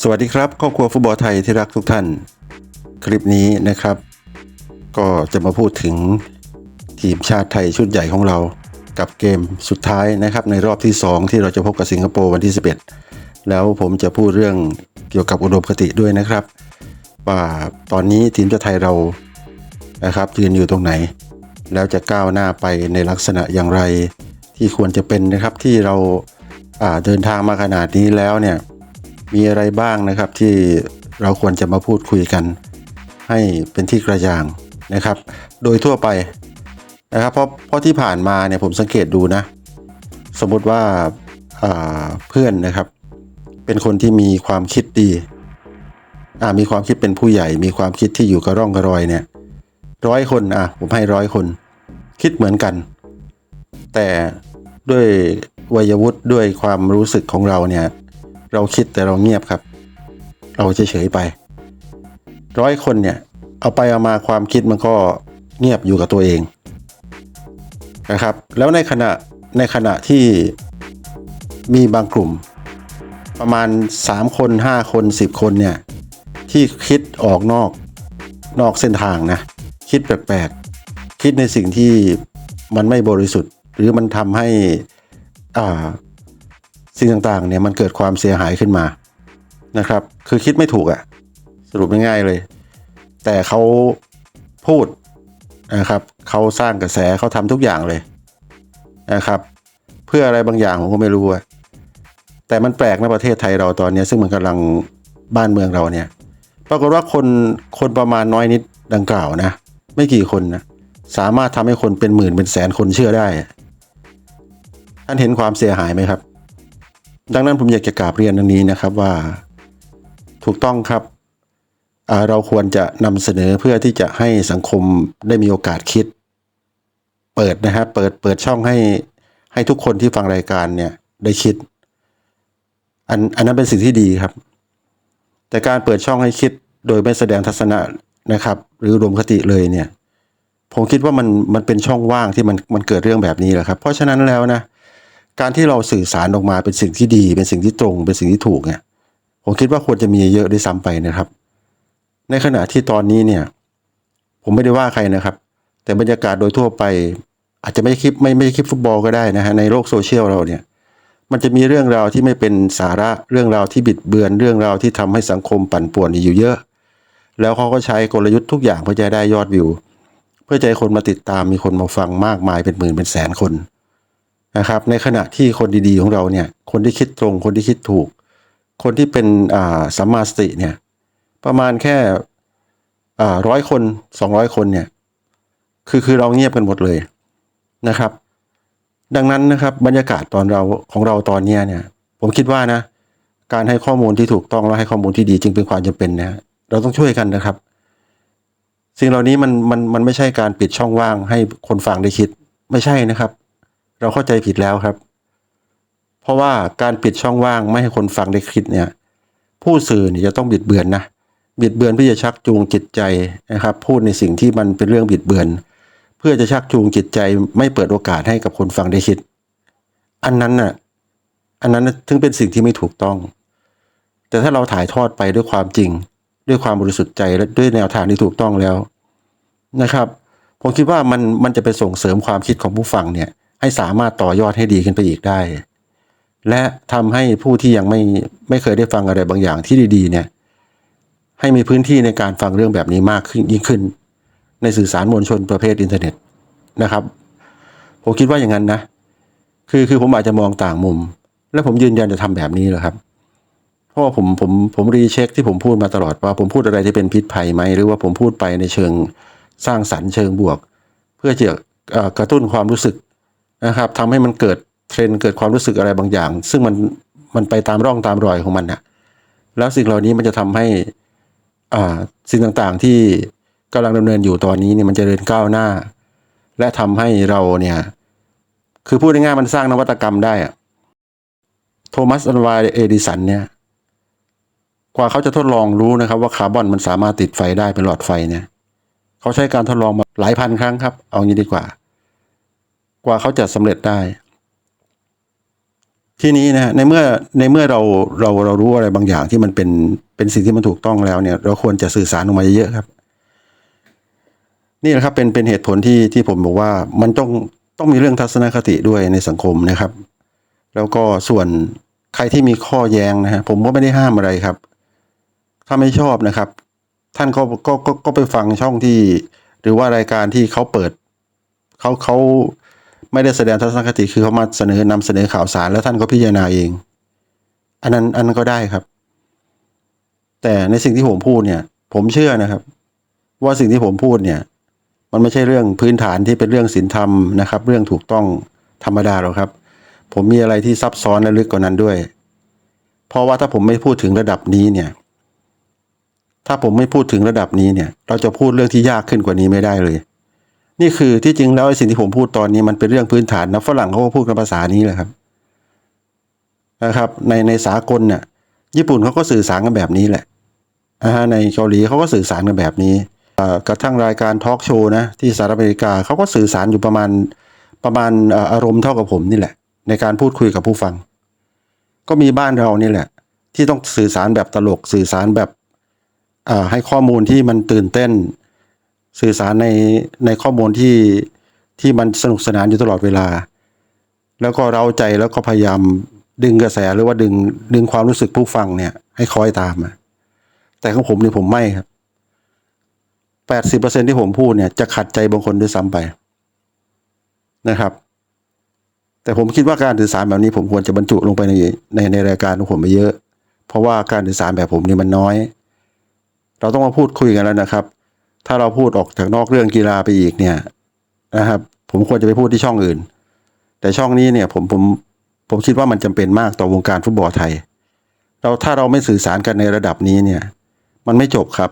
สวัสดีครับครอบครัวฟุตบอลไทยที่รักทุกท่าน คลิปนี้นะครับ ก็จะมาพูดถึงทีมชาติไทยชุดใหญ่ของเรากับเกมสุดท้ายนะครับ ในรอบที่ 2 ที่เราจะพบกับสิงคโปร์วันที่ 11 แล้วผมจะพูดเรื่องเกี่ยวกับอุดมคติด้วยนะครับ ว่าตอนนี้ทีมชาติไทยเรานะครับยืนอยู่ตรงไหน แล้วจะก้าวหน้าไปในลักษณะอย่างไรที่ควรจะเป็นนะครับที่เราอ่า เดินทางมาขนาดนี้แล้วเนี่ยมีอะไรบ้างนะครับที่เราควรจะมาพูดคุยกัน ให้เป็นที่กระจ่างนะครับ โดยทั่วไปนะครับเพราะเพราะที่ผ่านมาเนี่ยผมสังเกตดูนะ สมมติว่าาเพื่อนนะครับ เป็นคนที่มีความคิดดีมีความคิดเป็นผู้ใหญ่ มีความคิดที่อยู่กระร่องกระรอยเนี่ยร้อยคนอะผมให้ร้อยคน คิดเหมือนกัน แต่ด้วย วัยวุฒิด้วยความรู้สึกของเราเนี่ย เราคิดแต่เราเงียบครับ เราเฉยๆไป ร้อยคนเนี่ย เอาไปเอามาความคิดมันก็เงียบอยู่กับตัวเองนะครับ แล้วในขณะในขณะที่มีบางกลุ่ม ประมาณ 3 คน 5 คน 10 คนเนี่ย ที่คิดออกนอกนอกเส้นทางนะ คิดแปลกๆ คิดในสิ่งที่มันไม่บริสุทธิ์ หรือมันทำให้ สิ่งต่างๆเนี่ยมันเกิดความเสียหายขึ้นมานะครับ คือคิดไม่ถูกอะสรุปง่ายๆเลย แต่เขาพูดนะครับเขาสร้างกระแสเขาทำทุกอย่างเลยนะครับ เพื่ออะไรบางอย่างผมก็ไม่รู้อะแต่มันแปลกนะประเทศไทยเราตอนนี้ซึ่งมันกำลังบ้านเมืองเราเนี่ยปรากฏว่าคนคนประมาณน้อยนิดดังกล่าวนะ ไม่กี่คนนะสามารถทำให้คนเป็นหมื่นเป็นแสนคนเชื่อได้ ท่านเห็นความเสียหายไหมครับ ดังนั้นผมอยากจะกราบเรียนตรงนี้นะครับว่า ถูกต้องครับเราควรจะนำเสนอเพื่อที่จะให้สังคมได้มีโอกาสคิด เปิดนะฮะเปิดเปิดช่องให้ให้ทุกคนที่ฟังรายการเนี่ยได้คิด อันอันนั้นเป็นสิ่งที่ดีครับ แต่การเปิดช่องให้คิดโดยไม่แสดงทัศนะนะครับ หรือรวมคติเลยเนี่ย ผมคิดว่ามันมันเป็นช่องว่างที่มันมันเกิดเรื่องแบบนี้แหละครับ เพราะฉะนั้นแล้วนะ การที่เราสื่อสารออกมาเป็นสิ่งที่ดี เป็นสิ่งที่ตรง เป็นสิ่งที่ถูกเนี่ยผมคิดว่าควรจะมีเยอะด้วยซ้ำไปนะครับ ในขณะที่ตอนนี้เนี่ย ผมไม่ได้ว่าใครนะครับ แต่บรรยากาศโดยทั่วไป อาจจะไม่คลิปไม่ไม่คลิปฟุตบอลก็ได้นะฮะในโลกโซเชียลเราเนี่ยมันจะมีเรื่องราวที่ไม่เป็นสาระเรื่องราวที่บิดเบือนเรื่องราวที่ทำให้สังคมปั่นป่วนอยู่เยอะ แล้วเขาก็ใช้กลยุทธ์ทุกอย่างเพื่อจะได้ยอดวิว เพื่อจะให้คนมาติดตามมีคนมาฟังมากมายเป็นหมื่นเป็นแสนคน นะครับ ในขณะที่คนดีๆของเราเนี่ย คนที่คิดตรง คนที่คิดถูก คนที่เป็นสัมมาสติเนี่ย ประมาณแค่ร้อยคนสองร้อยคนเนี่ย คือคือเราเงียบกันหมดเลยนะครับ ดังนั้นนะครับบรรยากาศตอนเราของเราตอนนี้เนี่ย ผมคิดว่านะ การให้ข้อมูลที่ถูกต้องและให้ข้อมูลที่ดีจึงเป็นความจำเป็นนะเราต้องช่วยกันนะครับ สิ่งเหล่านี้มันมันมันไม่ใช่การปิดช่องว่างให้คนฟังได้คิด ไม่ใช่นะครับ เราเข้าใจผิดแล้วครับ เพราะว่าการปิดช่องว่างไม่ให้คนฟังได้คิดเนี่ย ผู้สื่อเนี่ยจะต้องบิดเบือนนะบิดเบือนเพื่อจะชักจูงจิตใจนะครับ พูดในสิ่งที่มันเป็นเรื่องบิดเบือน เพื่อจะชักจูงจิตใจไม่เปิดโอกาสให้กับคนฟังได้คิด อันนั้นน่ะอันนั้นถึงเป็นสิ่งที่ไม่ถูกต้อง แต่ถ้าเราถ่ายทอดไปด้วยความจริง ด้วยความบริสุทธิ์ใจและด้วยแนวทางที่ถูกต้องแล้วนะครับ ผมคิดว่ามันมันจะไปส่งเสริมความคิดของผู้ฟังเนี่ย ให้สามารถต่อยอดให้ดีขึ้นไปอีกได้ และทำให้ผู้ที่ยังไม่ไม่เคยได้ฟังอะไรบางอย่างที่ดีๆเนี่ยให้มีพื้นที่ในการฟังเรื่องแบบนี้มากขึ้นยิ่งขึ้น ในสื่อสารมวลชนประเภทอินเทอร์เน็ตนะครับผมคิดว่าอย่างนั้นนะ คือคือผมอาจจะมองต่างมุม และผมยืนยันจะทำแบบนี้แหละครับ เพราะว่าผมผมผมรีเช็คที่ผมพูดมาตลอดว่าผมพูดอะไรที่เป็นพิษภัยไหมหรือว่าผมพูดไปในเชิงสร้างสรรค์เชิงบวก เพื่อจะกระตุ้นความรู้สึก นะครับทำให้มันเกิดเทรนเกิดความรู้สึกอะไรบางอย่าง ซึ่งมันมันไปตามร่องตามรอยของมันนะแล้วสิ่งเหล่านี้มันจะทำให้อ่าสิ่งต่างๆที่กำลังดำเนินอยู่ตอนนี้เนี่ยมันจะเดินก้าวหน้า และทำให้เราเนี่ยคือพูดง่ายๆมันสร้างนวัตกรรมได้อะโทมัสอัลวายเอดิสันเนี่ยกว่าเขาจะทดลองรู้นะครับ ว่าคาร์บอนมันสามารถติดไฟได้เป็นหลอดไฟเนี่ยเขาใช้การทดลองมาหลายพันครั้งครับ เอางี้ดีกว่า กว่าเขาจะสำเร็จได้ ทีนี้นะฮะในเมื่อในเมื่อเราเราเรารู้อะไรบางอย่างที่มันเป็นเป็นสิ่งที่มันถูกต้องแล้วเนี่ย เราควรจะสื่อสารออกมาเยอะๆครับ นี่แหละครับเป็นเป็นเหตุผลที่ที่ผมบอกว่ามันต้องต้องมีเรื่องทัศนคติด้วยในสังคมนะครับ แล้วก็ส่วนใครที่มีข้อแย้งนะฮะผมก็ไม่ได้ห้ามอะไรครับ ถ้าไม่ชอบนะครับ ท่านก็ก็ก็ก็ไปฟังช่องที่ หรือว่ารายการที่เขาเปิดเขาเขา ไม่ได้แสดงทัศนคติคือเขามาเสนอนำเสนอข่าวสารแล้วท่านก็พิจารณาเอง อันนั้นอันนั้นก็ได้ครับ แต่ในสิ่งที่ผมพูดเนี่ย ผมเชื่อนะครับ ว่าสิ่งที่ผมพูดเนี่ย มันไม่ใช่เรื่องพื้นฐานที่เป็นเรื่องศีลธรรมนะครับ เรื่องถูกต้องธรรมดาหรอกครับ ผมมีอะไรที่ซับซ้อนและลึกกว่านั้นด้วย เพราะว่าถ้าผมไม่พูดถึงระดับนี้เนี่ย ถ้าผมไม่พูดถึงระดับนี้เนี่ย เราจะพูดเรื่องที่ยากขึ้นกว่านี้ไม่ได้เลย นี่คือที่จริงแล้วสิ่งที่ผมพูดตอนนี้มันเป็นเรื่องพื้นฐานนะฝรั่งเขาก็พูดกันภาษานี้แหละครับนะครับ ในในสากลเนี่ยญี่ปุ่นเขาก็สื่อสารกันแบบนี้แหละอ่าฮะในเกาหลีเขาก็สื่อสารกันแบบนี้อ่ากระทั่งรายการทอล์กโชว์นะที่สหรัฐอเมริกาเขาก็สื่อสารอยู่ประมาณประมาณเอ่ออารมณ์เท่ากับผมนี่แหละ ในการพูดคุยกับผู้ฟัง ก็มีบ้านเรานี่แหละ ที่ต้องสื่อสารแบบตลกสื่อสารแบบอ่าให้ข้อมูลที่มันตื่นเต้น สื่อสารในในข้อมูลที่ที่มันสนุกสนานอยู่ตลอดเวลา แล้วก็เราใจแล้วก็พยายามดึงกระแสหรือว่าดึงดึงความรู้สึกผู้ฟังเนี่ย ให้คอยตามแต่ของผมเนี่ยผมไม่ครับแปดสิบเปอร์เซ็นที่ผมพูดเนี่ยจะขัดใจบางคนด้วยซ้ำไปนะครับ แต่ผมคิดว่าการสื่อสารแบบนี้ผมควรจะบรรจุลงไปในในในรายการของผมไปเยอะ เพราะว่าการสื่อสารแบบผมนี่มันน้อย เราต้องมาพูดคุยกันแล้วนะครับ ถ้าเราพูดออกจากนอกเรื่องกีฬาไปอีกเนี่ยนะครับ ผมควรจะไปพูดที่ช่องอื่น แต่ช่องนี้เนี่ยผมผมผมคิดว่ามันจำเป็นมากต่อวงการฟุตบอลไทย เราถ้าเราไม่สื่อสารกันในระดับนี้เนี่ย มันไม่จบครับ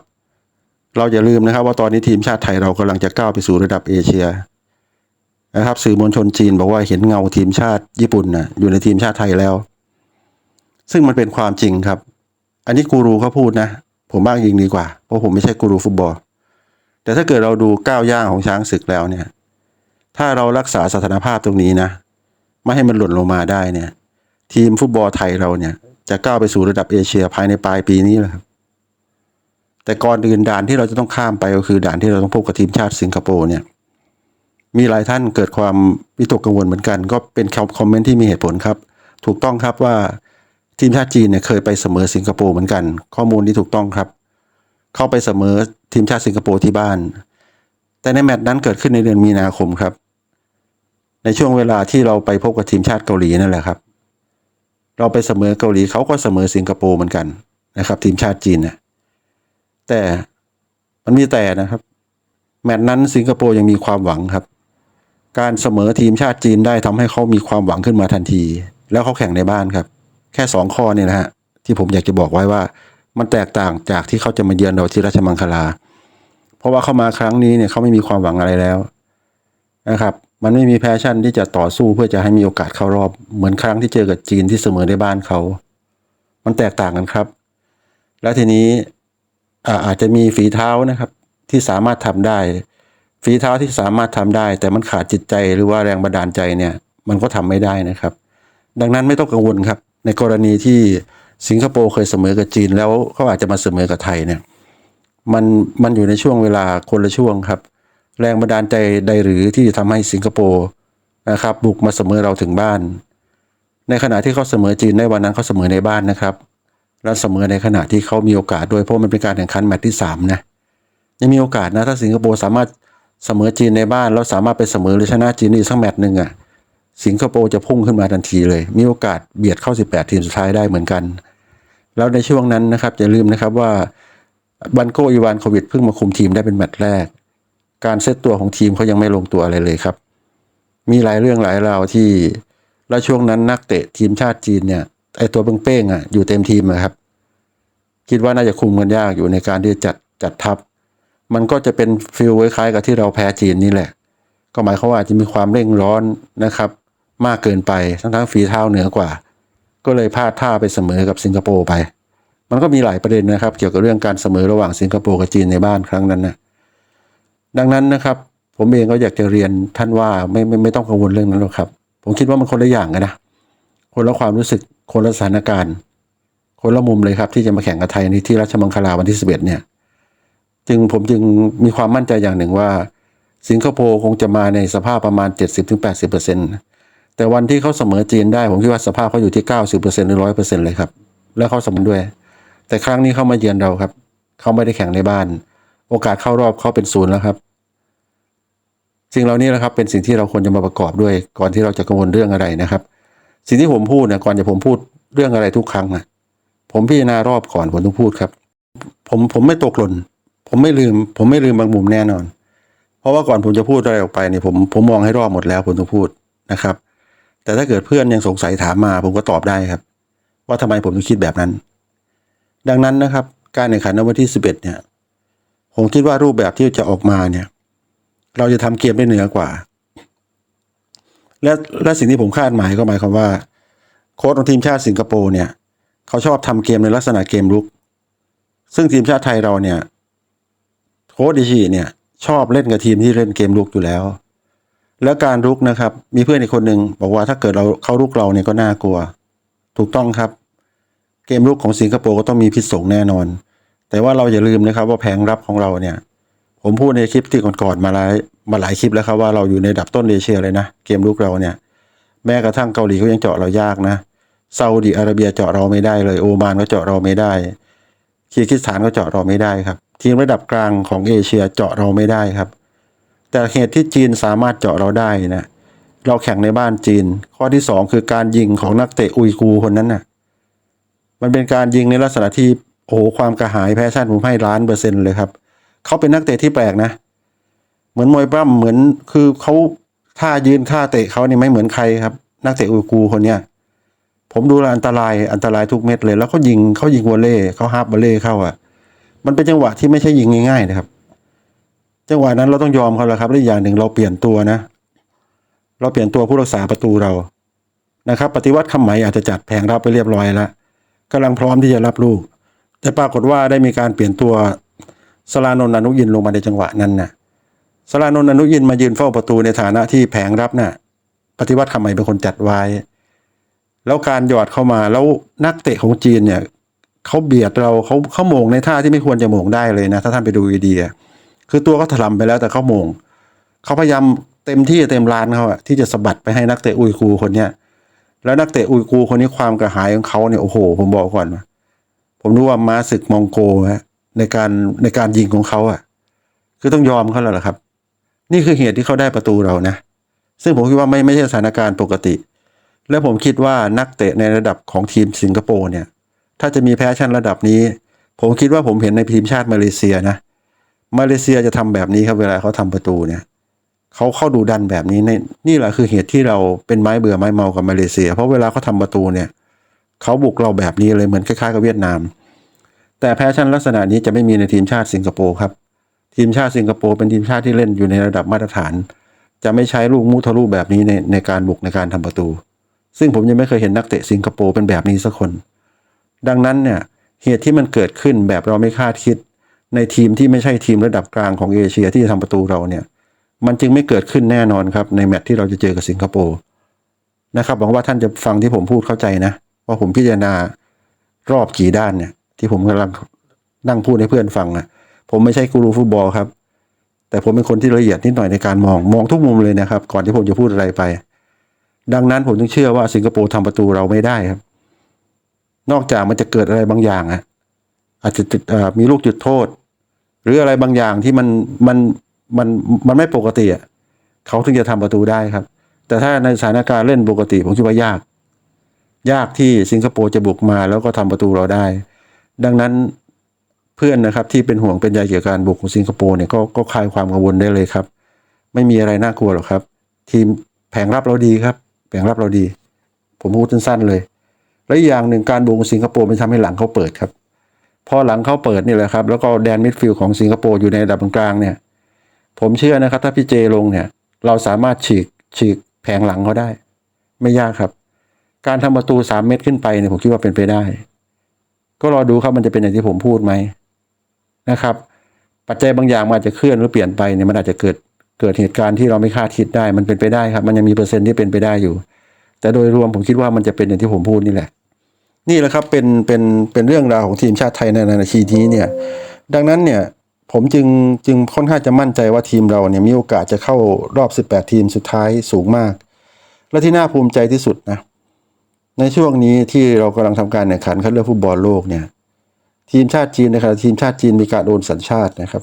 เราอย่าลืมนะครับ ว่าตอนนี้ทีมชาติไทยเรากำลังจะก้าวไปสู่ระดับเอเชียนะครับ สื่อมวลชนจีนบอกว่าเห็นเงาทีมชาติญี่ปุ่นนะอยู่ในทีมชาติไทยแล้ว ซึ่งมันเป็นความจริงครับ อันนี้กูรูเขาพูดนะ ผมบ้างยิงดีกว่า เพราะผมไม่ใช่กูรูฟุตบอล แต่ถ้าเกิดเราดูก้าวย่างของช้างศึกแล้วเนี่ย ถ้าเรารักษาสถานภาพตรงนี้นะ ไม่ให้มันหล่นลงมาได้เนี่ย ทีมฟุตบอลไทยเราเนี่ย จะก้าวไปสู่ระดับเอเชียภายในปลายปีนี้แหละครับ แต่ก่อนอื่นด่านที่เราจะต้องข้ามไปก็คือด่านที่เราต้องพบกับทีมชาติสิงคโปร์เนี่ย มีหลายท่านเกิดความวิตกกังวลเหมือนกัน ก็เป็นคอมเมนต์ที่มีเหตุผลครับ ถูกต้องครับว่าทีมชาติจีนเนี่ยเคยไปเสมอสิงคโปร์เหมือนกัน ข้อมูลที่ถูกต้องครับ เข้าไปเสมอทีมชาติสิงคโปร์ที่บ้าน แต่ในแมตช์นั้นเกิดขึ้นในเดือนมีนาคมครับ ในช่วงเวลาที่เราไปพบกับทีมชาติเกาหลีนั่นแหละครับ เราไปเสมอเกาหลีเขาก็เสมอสิงคโปร์เหมือนกันนะครับ ทีมชาติจีนนี่ยแต่มันมีแต่นะครับ แมตช์นั้นสิงคโปร์ยังมีความหวังครับ การเสมอทีมชาติจีนได้ทำให้เขามีความหวังขึ้นมาทันที แล้วเขาแข่งในบ้านครับ แค่สองข้อเนี่ยนะฮะที่ผมอยากจะบอกไว้ว่า มันแตกต่างจากที่เขาจะมาเยือนเราที่ราชมังคลา เพราะว่าเข้ามาครั้งนี้เนี่ยเขาไม่มีความหวังอะไรแล้วนะครับ มันไม่มีแพชชั่นที่จะต่อสู้เพื่อจะให้มีโอกาสเข้ารอบ เหมือนครั้งที่เจอกับจีนที่เสมอในบ้านเขา มันแตกต่างกันครับ แล้วทีนี้อาอาจจะมีฝีเท้านะครับที่สามารถทำได้ ฝีเท้าที่สามารถทำได้ แต่มันขาดจิตใจหรือว่าแรงบันดาลใจเนี่ย มันก็ทำไม่ได้นะครับ ดังนั้นไม่ต้องกังวลครับ ในกรณีที่ สิงคโปร์เคยเสมอกับจีนแล้วเขาอาจจะมาเสมอกับไทยเนี่ยมันมันอยู่ในช่วงเวลาคนละช่วงครับ แรงบันดาลใจใดหรือที่ทำให้สิงคโปร์นะครับบุกมาเสมอเราถึงบ้าน ในขณะที่เขาเสมอจีนในวันนั้นเขาเสมอในบ้านนะครับ แล้วเสมอในขณะที่เขามีโอกาสด้วยเพราะมันเป็นการแข่งขันแมตช์ที่สามนะยังมีโอกาสนะถ้าสิงคโปร์สามารถเสมอจีนในบ้านแล้วสามารถไปเสมอหรือชนะจีนอีกสักแมตช์หนึ่งอะสิงคโปร์จะพุ่งขึ้นมาทันทีเลย มีโอกาสเบียดเข้า 18 ทีมสุดท้ายได้เหมือนกัน แล้วในช่วงนั้นนะครับอย่าลืมนะครับว่าบันโกอีวานโควิดเพิ่งมาคุมทีมได้เป็นแมตช์แรก การเซตตัวของทีมเขายังไม่ลงตัวอะไรเลยครับ มีหลายเรื่องหลายราวที่แล้วช่วงนั้นนักเตะทีมชาติจีนเนี่ยไอตัวเป้งๆอะอยู่เต็มทีมนะครับ คิดว่าน่าจะคุมกันยากอยู่ในการที่จะจัดจัดทัพ มันก็จะเป็นฟิลคล้ายๆกับที่เราแพ้จีนนี่แหละ ก็หมายความว่าอาจจะมีความเร่งร้อนนะครับ มากเกินไปทั้งๆฝีเท้าเหนือกว่า ก็เลยพลาดท่าไปเสมอกับสิงคโปร์ไป มันก็มีหลายประเด็นนะครับ เกี่ยวกับเรื่องการเสมอระหว่างสิงคโปร์กับจีนในบ้านครั้งนั้นนะดังนั้นนะครับ ผมเองก็อยากจะเรียนท่านว่าไม่ไม่ไม่ต้องกังวลเรื่องนั้นหรอกครับ ผมคิดว่ามันคนละอย่างกันนะคนละความรู้สึกคนละสถานการณ์ คนละมุมเลยครับ ที่จะมาแข่งกับไทยในที่ราชมังคลาวันที่สิบเอ็ดเนี่ยจึงผมจึงมีความมั่นใจอย่างหนึ่งว่า สิงคโปร์คงจะมาในสภาพประมาณ 70-80% แต่วันที่เขาเสมอจีนได้ผมคิดว่าสภาพเขาอยู่ที่ 90%หรือ 100%เลยครับ แล้วเขาเสมอด้วย แต่ครั้งนี้เขามาเยือนเราครับ เขาไม่ได้แข่งในบ้าน โอกาสเข้ารอบเขาเป็นศูนย์แล้วครับ สิ่งเหล่านี้แหละครับเป็นสิ่งที่เราควรจะมาประกอบด้วย ก่อนที่เราจะกังวลเรื่องอะไรนะครับ สิ่งที่ผมพูดเนี่ยก่อนจะผมพูดเรื่องอะไรทุกครั้งนะผมพิจารณารอบก่อนผมต้องพูดครับ ผมผมไม่ตกหล่นผมไม่ลืม ผมไม่ลืมบางมุมแน่นอน เพราะว่าก่อนผมจะพูดอะไรออกไปเนี่ยผมผมมองให้รอบหมดแล้วผมต้องพูดนะครับ แต่ถ้าเกิดเพื่อนยังสงสัยถามมา ผมก็ตอบได้ครับ ว่าทำไมผมถึงคิดแบบนั้น ดังนั้นนะครับ การแข่งขันในวันที่สิบเอ็ดเนี่ย ผมคิดว่ารูปแบบที่จะออกมาเนี่ย เราจะทำเกมได้เหนือกว่า และและสิ่งที่ผมคาดหมายก็หมายความว่า โค้ชของทีมชาติสิงคโปร์เนี่ยเขาชอบทำเกมในลักษณะเกมรุก ซึ่งทีมชาติไทยเราเนี่ยโค้ชดิชีเนี่ยชอบเล่นกับทีมที่เล่นเกมรุกอยู่แล้ว แล้วการรุกนะครับ มีเพื่อนอีกคนหนึ่งบอกว่าถ้าเกิดเราเขารุกเราเนี่ยก็น่ากลัว ถูกต้องครับ เกมรุกของสิงคโปร์ก็ต้องมีพิษสงแน่นอน แต่ว่าเราอย่าลืมนะครับว่าแผงรับของเราเนี่ย ผมพูดในคลิปที่ก่อนๆมาหลายมาหลายคลิปแล้วครับว่าเราอยู่ในดับต้นเอเชียเลยนะ เกมรุกเราเนี่ย แม้กระทั่งเกาหลีเขายังเจาะเรายากนะซาอุดิอาระเบียเจาะเราไม่ได้เลยโอมานก็เจาะเราไม่ได้คีร์กิสถานก็เจาะเราไม่ได้ครับ ทีมระดับกลางของเอเชียเจาะเราไม่ได้ครับ แต่เหตุที่จีนสามารถเจาะเราได้นะเราแข่งในบ้านจีน ข้อที่สองคือการยิงของนักเตะอุยกูคนนั้นน่ะ มันเป็นการยิงในลักษณะที่โอ้โหความกระหายแพชชั่นผมให้ล้านเปอร์เซ็นต์เลยครับเขาเป็นนักเตะที่แปลกนะ เหมือนมวยปล้ำเหมือนคือเขาท่ายืนท่าเตะเขานี่ไม่เหมือนใครครับ นักเตะอุยกูคนเนี้ยผมดูแลอันตรายอันตรายทุกเม็ดเลย แล้วเขายิงเขายิงวอลเล่เขาฮาร์ปวอลเล่เข้าอะ มันเป็นจังหวะที่ไม่ใช่ยิงง่ายๆนะครับ จังหวะนั้นเราต้องยอมเขาแล้วครับและอีกอย่างหนึ่งเราเปลี่ยนตัวนะ เราเปลี่ยนตัวผู้รักษาประตูเรานะครับ ปฏิวัติคำไหมอาจจะจัดแผงรับไปเรียบร้อยแล้วกำลังพร้อมที่จะรับลูก แต่ปรากฏว่าได้มีการเปลี่ยนตัวสลานนอนุยินลงมาในจังหวะนั้นน่ะสลานนอนุยินมายืนเฝ้าประตูในฐานะที่แผงรับน่ะปฏิวัติคำไหมเป็นคนจัดไว้ แล้วการหยอดเข้ามาแล้วนักเตะของจีนเนี่ยเขาเบียดเราเขาเขาโมงในท่าที่ไม่ควรจะโมงได้เลยนะ ถ้าท่านไปดูดีๆอ คือตัวเขาถลำไปแล้วแต่เขาโมงเขาพยายามเต็มที่เต็มร้านเขาอะที่จะสะบัดไปให้นักเตะอุยกูร์คนเนี้ยแล้วนักเตะอุยกูร์คนนี้ความกระหายของเขาเนี่ยโอ้โห ผมบอกก่อนผมรู้ว่าม้าศึกมองโกฮะในการในการยิงของเขาอะคือต้องยอมเขาแล้วล่ะครับ นี่คือเหตุที่เขาได้ประตูเรานะ ซึ่งผมคิดว่าไม่ไม่ใช่สถานการณ์ปกติ และผมคิดว่านักเตะในระดับของทีมสิงคโปร์เนี่ย ถ้าจะมีแพชชั่นระดับนี้ ผมคิดว่าผมเห็นในทีมชาติมาเลเซียนะ มาเลเซียจะทำแบบนี้ครับเวลาเขาทำประตูเนี่ยเขาเข้าดูดันแบบนี้ในนี่แหละคือเหตุที่เราเป็นไม้เบื่อไม้เมากับมาเลเซีย เพราะเวลาเขาทำประตูเนี่ยเขาบุกเราแบบนี้เลยเหมือนคล้ายๆกับเวียดนาม แต่แพชชั่นลักษณะนี้จะไม่มีในทีมชาติสิงคโปร์ครับ ทีมชาติสิงคโปร์เป็นทีมชาติที่เล่นอยู่ในระดับมาตรฐาน จะไม่ใช้ลูกมุทะลุแบบนี้ในในการบุกในการทำประตู ซึ่งผมยังไม่เคยเห็นนักเตะสิงคโปร์เป็นแบบนี้สักคน ดังนั้นเนี่ยเหตุที่มันเกิดขึ้นแบบเราไม่คาดคิด ในทีมที่ไม่ใช่ทีมระดับกลางของเอเชียที่จะทำประตูเราเนี่ย มันจึงไม่เกิดขึ้นแน่นอนครับ ในแมตช์ที่เราจะเจอกับสิงคโปร์นะครับหวังว่าท่านจะฟังที่ผมพูดเข้าใจนะว่าผมพิจารณารอบกี่ด้านเนี่ย ที่ผมกำลังนั่งพูดให้เพื่อนฟังอะผมไม่ใช่กูรูฟุตบอลครับ แต่ผมเป็นคนที่ละเอียดนิดหน่อยในการมองมองทุกมุมเลยนะครับ ก่อนที่ผมจะพูดอะไรไป ดังนั้นผมจึงเชื่อว่าสิงคโปร์ทำประตูเราไม่ได้ครับ นอกจากมันจะเกิดอะไรบางอย่างอะ อาจจะจุดมีลูกจุดโทษ หรืออะไรบางอย่างที่มันมันมันมันไม่ปกติอะเขาถึงจะทำประตูได้ครับ แต่ถ้าในสถานการณ์เล่นปกติผมคิดว่ายาก ยากที่สิงคโปร์จะบุกมาแล้วก็ทำประตูเราได้ ดังนั้นเพื่อนนะครับที่เป็นห่วงเป็นใยเกี่ยวกับการบุกของสิงคโปร์เนี่ยก็ก็คลายความกังวลได้เลยครับ ไม่มีอะไรน่ากลัวหรอกครับ ทีมแผงรับเราดีครับ แผงรับเราดี ผมพูดสั้นๆเลย และอย่างหนึ่งการบุกของสิงคโปร์มันทำให้หลังเขาเปิดครับ พอหลังเขาเปิดนี่แหละครับ แล้วก็แดนมิดฟิลด์ของสิงคโปร์อยู่ในระดับกลางเนี่ย ผมเชื่อนะครับ ถ้าพี่เจลงเนี่ย เราสามารถฉีกฉีกแผงหลังเขาได้ ไม่ยากครับ การทำประตูสามเมตรขึ้นไปเนี่ยผมคิดว่าเป็นไปได้ ก็รอดูครับมันจะเป็นอย่างที่ผมพูดไหมนะครับ ปัจจัยบางอย่างมันอาจจะเคลื่อนหรือเปลี่ยนไปเนี่ยมันอาจจะเกิดเกิดเหตุการณ์ที่เราไม่คาดคิดได้ มันเป็นไปได้ครับ มันยังมีเปอร์เซ็นต์ที่เป็นไปได้อยู่ แต่โดยรวมผมคิดว่ามันจะเป็นอย่างที่ผมพูดนี่แหละ นี่แหละครับเป็นเป็นเป็นเรื่องราวของทีมชาติไทยในนาทีนี้เนี่ย ดังนั้นเนี่ยผมจึงจึงค่อนข้างจะมั่นใจว่าทีมเราเนี่ยมีโอกาสจะเข้ารอบ 18 ทีมสุดท้ายสูงมาก และที่น่าภูมิใจที่สุดนะ ในช่วงนี้ที่เรากำลังทำการแข่งขันคัดเลือกฟุตบอลโลกเนี่ย ทีมชาติจีนนะครับทีมชาติจีนมีการโอนสัญชาตินะครับ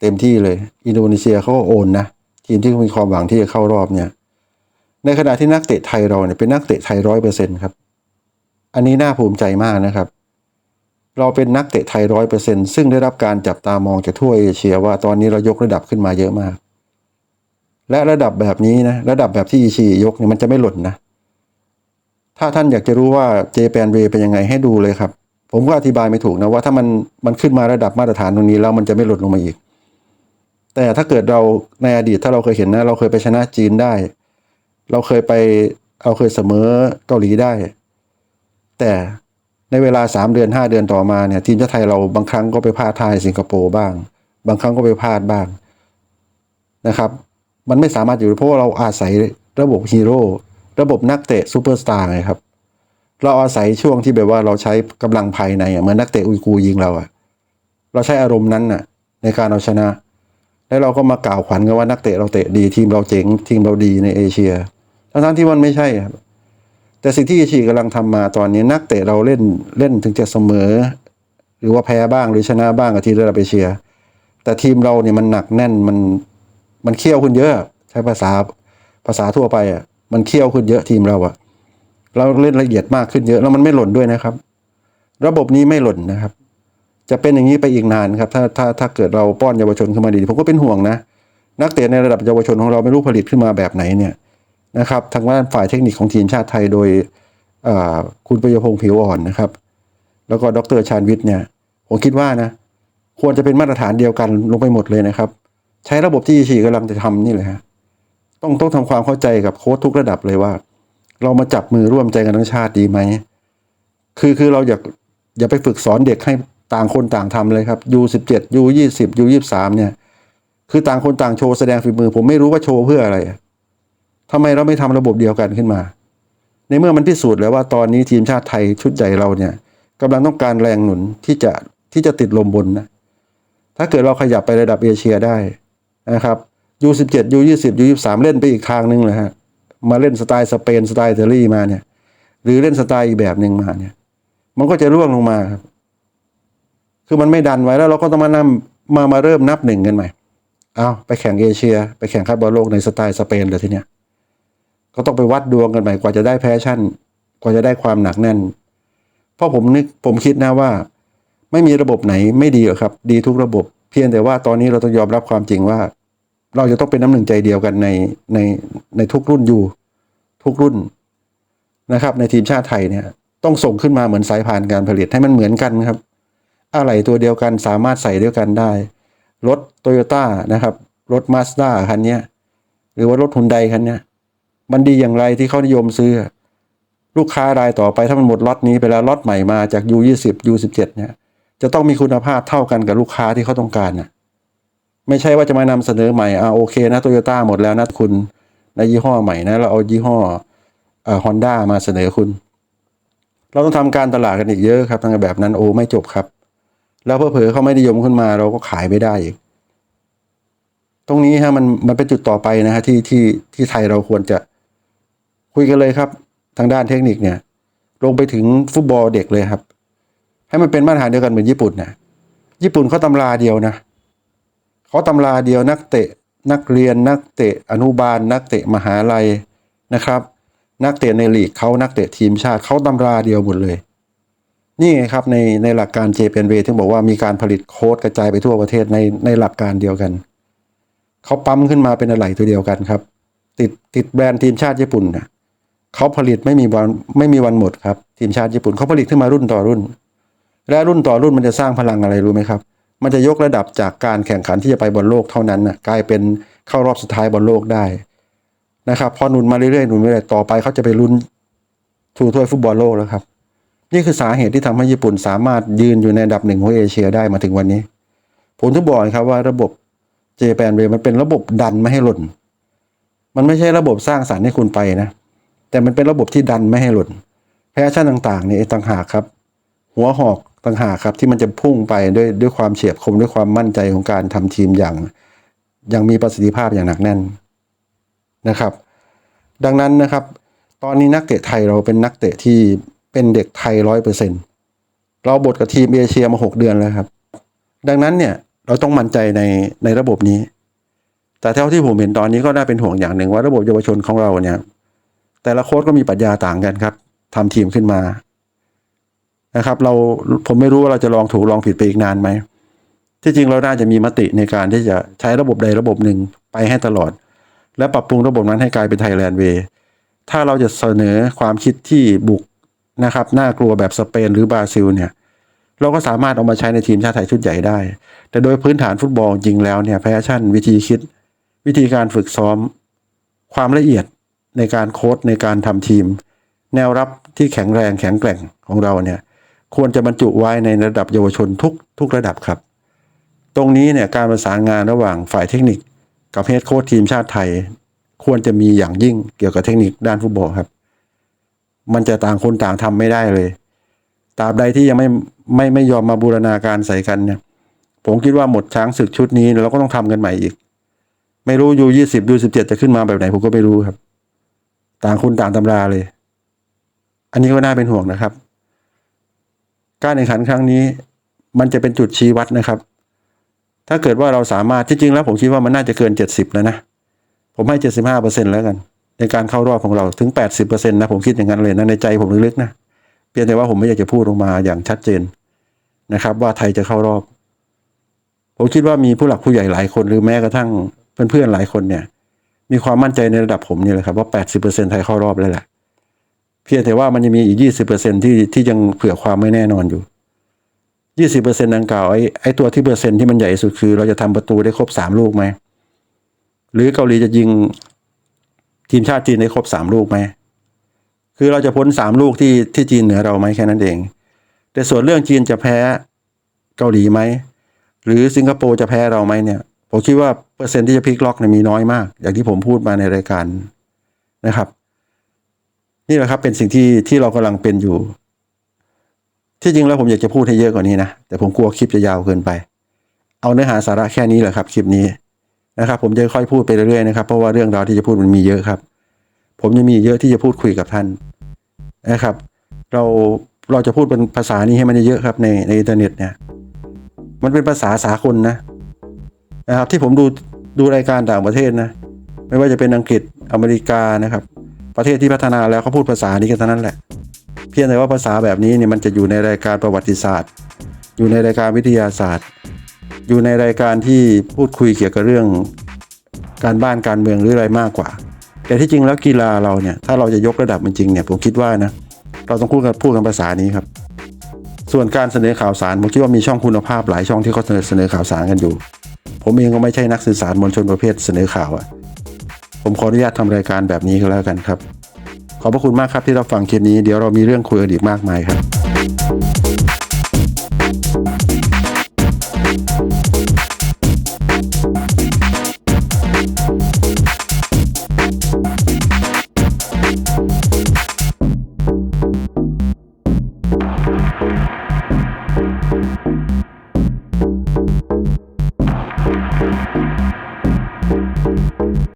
เต็มที่เลย อินโดนีเซียเขาก็โอนนะทีมที่มีความหวังที่จะเข้ารอบเนี่ย ในขณะที่นักเตะไทยเราเนี่ยเป็นนักเตะไทยร้อยเปอร์เซ็นต์ครับ อันนี้น่าภูมิใจมากนะครับ เราเป็นนักเตะไทยร้อยเปอร์เซ็นซึ่งได้รับการจับตามองจากทั่วเอเชียว่าตอนนี้เรายกระดับขึ้นมาเยอะมาก และระดับแบบนี้นะระดับแบบที่อีชียกเนี่ยมันจะไม่หล่นนะ ถ้าท่านอยากจะรู้ว่าเจแปนเวเป็นยังไงให้ดูเลยครับ ผมก็อธิบายไม่ถูกนะว่าถ้ามันมันขึ้นมาระดับมาตรฐานตรงนี้แล้วมันจะไม่หล่นลงมาอีก แต่ถ้าเกิดเราในอดีตถ้าเราเคยเห็นนะ เราเคยไปชนะจีนได้ เราเคยไปเราเคยเสมอเกาหลีได้ แต่ในเวลาสามเดือนห้าเดือนต่อมาเนี่ยทีมชาติไทยเราบางครั้งก็ไปพลาดทายสิงคโปร์บ้าง บางครั้งก็ไปพลาดบ้างนะครับ มันไม่สามารถอยู่เพราะว่าเราอาศัยระบบฮีโร่ระบบนักเตะซูเปอร์สตาร์ไงครับ เราอาศัยช่วงที่แบบว่าเราใช้กำลังภายในเหมือนนักเตะอุยกูยิงเราอะเราใช้อารมณ์นั้นน่ะในการเอาชนะ แล้วเราก็มากล่าวขวัญกันว่านักเตะเราเตะดีทีมเราเจ๋งทีมเราดีในเอเชีย ทั้งๆที่มันไม่ใช่ครับ แต่สิ่งที่อเชียกำลังทำมาตอนนี้นักเตะเราเล่นเล่นถึงจะเสมอ หรือว่าแพ้บ้างหรือชนะบ้างกับทีมระดับเอเชีย แต่ทีมเราเนี่ยมันหนักแน่นมันมันเคี่ยวขึ้นเยอะ ใช้ภาษาภาษาทั่วไปอะมันเคี่ยวขึ้นเยอะทีมเราอะเราเล่นละเอียดมากขึ้นเยอะแล้วมันไม่หล่นด้วยนะครับ ระบบนี้ไม่หล่นนะครับ จะเป็นอย่างนี้ไปอีกนานครับ ถ้าถ้าถ้าเกิดเราป้อนเยาวชนขึ้นมาดีผมก็เป็นห่วงนะ นักเตะในระดับเยาวชนของเราไม่รู้ผลิตขึ้นมาแบบไหนเนี่ย นะครับทางด้านฝ่ายเทคนิคของทีมชาติไทยโดยคุณประยพงษ์ผิวอ่อนนะครับ แล้วก็ดรชาญวิทย์เนี่ยผมคิดว่านะควรจะเป็นมาตรฐานเดียวกันลงไปหมดเลยนะครับ ใช้ระบบที่ชีกำลังจะทำนี่เลยฮะต้องต้องทำความเข้าใจกับโค้ชทุกระดับเลยว่า เรามาจับมือร่วมใจกันทั้งชาติดีไหมคือคือเราอยากอย่าไปฝึกสอนเด็กให้ต่างคนต่างทำเลยครับ U17 U20 U23 เนี่ย คือต่างคนต่างโชว์แสดงฝีมือ ผมไม่รู้ว่าโชว์เพื่ออะไร ทำไมเราไม่ทำระบบเดียวกันขึ้นมา ในเมื่อมันพิสูจน์แล้วว่าตอนนี้ทีมชาติไทยชุดใหญ่เราเนี่ยกำลังต้องการแรงหนุนที่จะที่จะติดลมบนนะถ้าเกิดเราขยับไประดับเอเชียได้นะครับ U17 U20 U23 เล่นไปอีกทางหนึ่งเลยฮะมาเล่นสไตล์สเปนสไตล์อิตาลีมาเนี่ย หรือเล่นสไตล์อีกแบบหนึ่งมาเนี่ย มันก็จะร่วงลงมาครับ คือมันไม่ดันไว้แล้วเราก็ต้องมานำมามาเริ่มนับหนึ่งกันใหม่เอาไปแข่งเอเชีย ไปแข่งคัดบอลโลกในสไตล์สเปนเลยทีเนี้ย ก็ต้องไปวัดดวงกันใหม่กว่าจะได้แพชชั่น กว่าจะได้ความหนักแน่น เพราะผมนึกผมคิดนะว่า ไม่มีระบบไหนไม่ดีหรอกครับ ดีทุกระบบ เพียงแต่ว่าตอนนี้เราต้องยอมรับความจริงว่า เราจะต้องเป็นน้ำหนึ่งใจเดียวกันในในในทุกรุ่นอยู่ ทุกรุ่นนะครับ ในทีมชาติไทยเนี่ย ต้องส่งขึ้นมาเหมือนสายพานการผลิตให้มันเหมือนกันครับ อะไรตัวเดียวกันสามารถใส่ด้วยกันได้ รถโตโยต้านะครับ รถมาสด้าคันนี้หรือว่ารถฮุนไดคันนี้ มันดีอย่างไรที่เขานิยมซื้อ ลูกค้ารายต่อไปถ้ามันหมดล็อตนี้ไปแล้วล็อตใหม่มาจาก U20 U17 เนี่ย จะต้องมีคุณภาพเท่ากันกับลูกค้าที่เขาต้องการนะไม่ใช่ว่าจะมานำเสนอใหม่อ่าโอเคนะโตโยต้าหมดแล้วนะคุณในยี่ห้อใหม่นะเราเอายี่ห้ออ่ฮอนด้ามาเสนอคุณ เราต้องทำการตลาดกันอีกเยอะครับทางแบบนั้นโอ้ไม่จบครับ แล้วเผลอเขาไม่นิยมขึ้นมาเราก็ขายไม่ได้อีก ตรงนี้ฮะมันมันเป็นจุดต่อไปนะฮะที่ที่ที่ไทยเราควรจะ คุยกันเลยครับ ทางด้านเทคนิคเนี่ย ลงไปถึงฟุตบอลเด็กเลยครับ ให้มันเป็นมาตรฐานเดียวกันเหมือนญี่ปุ่นนะญี่ปุ่นเขาตำราเดียวนะเขาตำราเดียวนักเตะนักเรียนนักเตะอนุบาล นักเตะมหาลัยนะครับ นักเตะในลีกเขานักเตะทีมชาติเขาตำราเดียวหมดเลย นี่ไงครับในในหลักการ JPNV ที่บอกว่ามีการผลิตโค้ดกระจายไปทั่วประเทศในในหลักการเดียวกันเขาปั๊มขึ้นมาเป็นอะไรตัวเดียวกันครับ ติดติดแบรนด์ทีมชาติญี่ปุ่นนะ เขาผลิตไม่มีวันไม่มีวันหมดครับทีมชาติญี่ปุ่นเขาผลิตขึ้นมารุ่นต่อรุ่น และรุ่นต่อรุ่นมันจะสร้างพลังอะไรรู้ไหมครับ มันจะยกระดับจากการแข่งขันที่จะไปบอลโลกเท่านั้นนะกลายเป็นเข้ารอบสุดท้ายบอลโลกได้นะครับพอหนุนมาเรื่อยๆหนุนมาเรื่อยต่อไปเขาจะไปลุ้นถูถ้วยฟุตบอลโลกแล้วครับ นี่คือสาเหตุที่ทำให้ญี่ปุ่นสามารถยืนอยู่ในอันดับหนึ่งของเอเชียได้มาถึงวันนี้ ผมถึงบอกครับว่าระบบเจแปนเวมันเป็นระบบดันไม่ให้หล่น มันไม่ใช่ระบบสร้างสรรค์ให้คุณไปนะ แต่มันเป็นระบบที่ดันไม่ให้หล่นแพชชั่นต่างๆเนี่ยต่างหากครับ หัวหอกต่างหากครับที่มันจะพุ่งไปด้วยด้วยความเฉียบคมด้วยความมั่นใจของการทำทีมอย่างอย่างมีประสิทธิภาพอย่างหนักแน่นนะครับ ดังนั้นนะครับ ตอนนี้นักเตะไทยเราเป็นนักเตะที่เป็นเด็กไทยร้อยเปอร์เซ็นเราบทกับทีมเอเชียมาหกเดือนแล้วครับ ดังนั้นเนี่ยเราต้องมั่นใจในในระบบนี้ แต่เท่าที่ผมเห็นตอนนี้ก็น่าเป็นห่วงอย่างหนึ่งว่าระบบเยาวชนของเราเนี่ย แต่ละโค้ชก็มีปรัชญาต่างกันครับทำทีมขึ้นมานะครับ เราผมไม่รู้ว่าเราจะลองถูกลองผิดไปอีกนานไหมที่จริงเราน่าจะมีมติในการที่จะใช้ระบบใดระบบหนึ่งไปให้ตลอด และปรับปรุงระบบนั้นให้กลายเป็นไทยแลนด์เวย์ถ้าเราจะเสนอความคิดที่บุกนะครับน่ากลัวแบบสเปนหรือบราซิลเนี่ยเราก็สามารถเอามาใช้ในทีมชาติไทยชุดใหญ่ได้ แต่โดยพื้นฐานฟุตบอลจริงแล้วเนี่ยแพชชั่น วิธีคิด วิธีการฝึกซ้อม ความละเอียด ในการโค้ดในการทำทีม แนวรับที่แข็งแรงแข็งแกร่งของเราเนี่ยควรจะบรรจุไว้ในระดับเยาวชนทุกทุกระดับครับ ตรงนี้เนี่ยการประสานงานระหว่างฝ่ายเทคนิค กับเฮดโค้ชทีมชาติไทย ควรจะมีอย่างยิ่งเกี่ยวกับเทคนิคด้านฟุตบอลครับ มันจะต่างคนต่างทำไม่ได้เลยตราบใดที่ยังไม่ไม่ไม่ยอมมาบูรณาการใส่กันเนี่ยผมคิดว่าหมดช้างศึกชุดนี้เราก็ต้องทำกันใหม่อีก ไม่รู้ยูยี่สิบยูสิบเจ็ดจะขึ้นมาแบบไหนผมก็ไม่รู้ครับ ต่างคนต่างตำราเลย อันนี้ก็น่าเป็นห่วงนะครับ การแข่งขันครั้งนี้ มันจะเป็นจุดชี้วัดนะครับ ถ้าเกิดว่าเราสามารถที่จริงแล้วผมคิดว่ามันน่าจะเกินเจ็ดสิบแล้วนะ ผมให้เจ็ดสิบห้าเปอร์เซ็นแล้วกัน ในการเข้ารอบของเราถึงแปดสิบเปอร์เซ็นต์นะผมคิดอย่างนั้นเลยนะในใจผมลึกๆนะเพียงแต่ว่าผมไม่อยากจะพูดออกมาอย่างชัดเจนนะครับ ว่าไทยจะเข้ารอบ ผมคิดว่ามีผู้หลักผู้ใหญ่หลายคนหรือแม้กระทั่งเพื่อนๆหลายคนเนี่ย มีความมั่นใจในระดับผมนี่แหละครับว่าแปดสิบเปอร์เซ็นไทยเข้ารอบแล้วแหละเพียงแต่ว่ามันจะมีอีกยี่สิบเปอร์เซ็นที่ที่ยังเผื่อความไม่แน่นอนอยู่ยี่สิบเปอร์เซ็นดังกล่าวไอ้ไอ้ตัวที่เปอร์เซ็นต์ที่มันใหญ่สุดคือ เราจะทำประตูได้ครบสามลูกไหม หรือเกาหลีจะยิงทีมชาติจีนได้ครบสามลูกไหม คือเราจะพ้นสามลูกที่ที่จีนเหนือเราไหมแค่นั้นเอง แต่ส่วนเรื่องจีนจะแพ้เกาหลีไหม หรือสิงคโปร์จะแพ้เราไหมเนี่ย ผมคิดว่าเปอร์เซ็นต์ที่จะพลิกล็อกเนี่ยมีน้อยมาก อย่างที่ผมพูดมาในรายการนะครับ นี่แหละครับเป็นสิ่งที่ที่เรากำลังเป็นอยู่ ที่จริงแล้วผมอยากจะพูดให้เยอะกว่านี้นะ แต่ผมกลัวคลิปจะยาวเกินไป เอาเนื้อหาสาระแค่นี้แหละครับคลิปนี้นะครับ ผมจะค่อยพูดไปเรื่อยๆนะครับเพราะว่าเรื่องราวที่จะพูดมันมีเยอะครับ ผมยังมีเยอะที่จะพูดคุยกับท่านนะครับ เราเราจะพูดเป็นภาษานี้ให้มันเยอะครับในในอินเทอร์เน็ตเนี่ย มันเป็นภาษาสากลนะ นะครับที่ผมดูดูรายการต่างประเทศนะไม่ว่าจะเป็นอังกฤษอเมริกานะครับ ประเทศที่พัฒนาแล้วเขาพูดภาษานี้กันเท่านั้นแหละ เพียงแต่ว่าภาษาแบบนี้เนี่ยมันจะอยู่ในรายการประวัติศาสตร์ อยู่ในรายการวิทยาศาสตร์ อยู่ในรายการที่พูดคุยเกี่ยวกับเรื่องการบ้านการเมืองหรืออะไรมากกว่า แต่ที่จริงแล้วกีฬาเราเนี่ยถ้าเราจะยกระดับมันจริงเนี่ยผมคิดว่านะเราต้องพูดกันพูดกันภาษานี้ครับส่วนการเสนอข่าวสารผมคิดว่ามีช่องคุณภาพหลายช่องที่เขาเสนอเสนอข่าวสารกันอยู่ ผมเองก็ไม่ใช่นักสื่อสารมวลชนประเภทเสนอข่าวอะผมขออนุญาตทำรายการแบบนี้ก็แล้วกันครับ ขอบพระคุณมากครับที่รับฟังคลิปนี้ เดี๋ยวเรามีเรื่องคุยกันอีกมากมายครับ